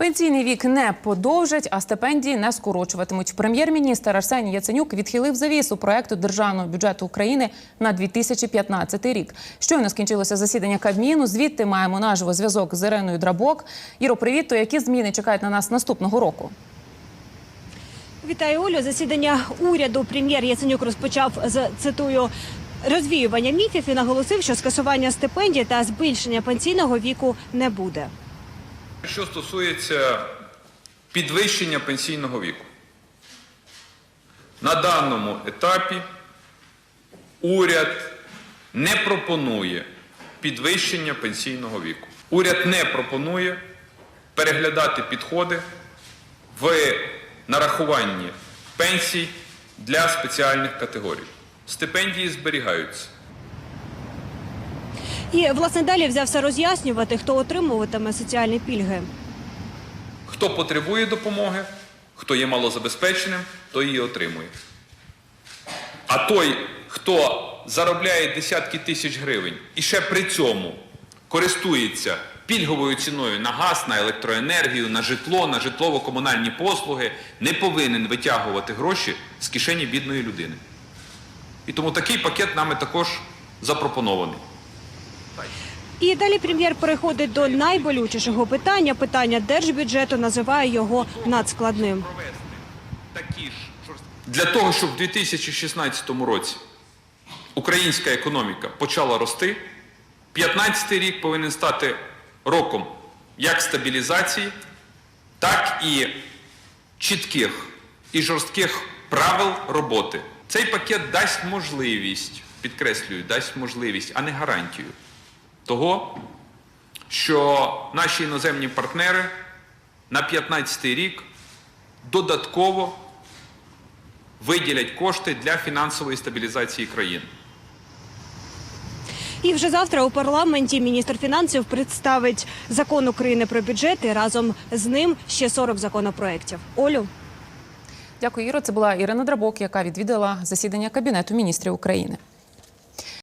Пенсійний вік не подовжать, а стипендії не скорочуватимуть. Прем'єр-міністр Арсеній Яценюк відхилив завісу проекту державного бюджету України на 2015 рік. Щойно скінчилося засідання Кабміну. Звідти маємо наживо зв'язок з Іриною Драбок. Іро, привіт. То які зміни чекають на нас наступного року? Вітаю Олю. Засідання уряду прем'єр Яценюк розпочав з цитую. Розвіювання міфів і наголосив, що скасування стипендій та збільшення пенсійного віку не буде. Що стосується підвищення пенсійного віку, на даному етапі уряд не пропонує підвищення пенсійного віку. Уряд не пропонує переглядати підходи в нарахуванні пенсій для спеціальних категорій. Стипендії зберігаються. І власне далі взявся роз'яснювати, хто отримуватиме соціальні пільги. Хто потребує допомоги, хто є малозабезпеченим, той її отримує. А той, хто заробляє десятки тисяч гривень і ще при цьому користується пільговою ціною на газ, на електроенергію, на житло, на житлово-комунальні послуги, не повинен витягувати гроші з кишені бідної людини. І тому такий пакет нами також запропонований. І далі прем'єр переходить до найболючішого питання. Питання держбюджету називає його надскладним. Для того, щоб в 2016 році українська економіка почала рости, 15 рік повинен стати роком як стабілізації, так і чітких і жорстких правил роботи. Цей пакет дасть можливість, підкреслюю, дасть можливість, а не гарантію того, що наші іноземні партнери на 15 рік додатково виділять кошти для фінансової стабілізації країни. І вже завтра у парламенті міністр фінансів представить закон України про бюджет і разом з ним ще 40 законопроєктів. Олю. Дякую, Іро. Це була Ірина Драбок, яка відвідала засідання Кабінету міністрів України.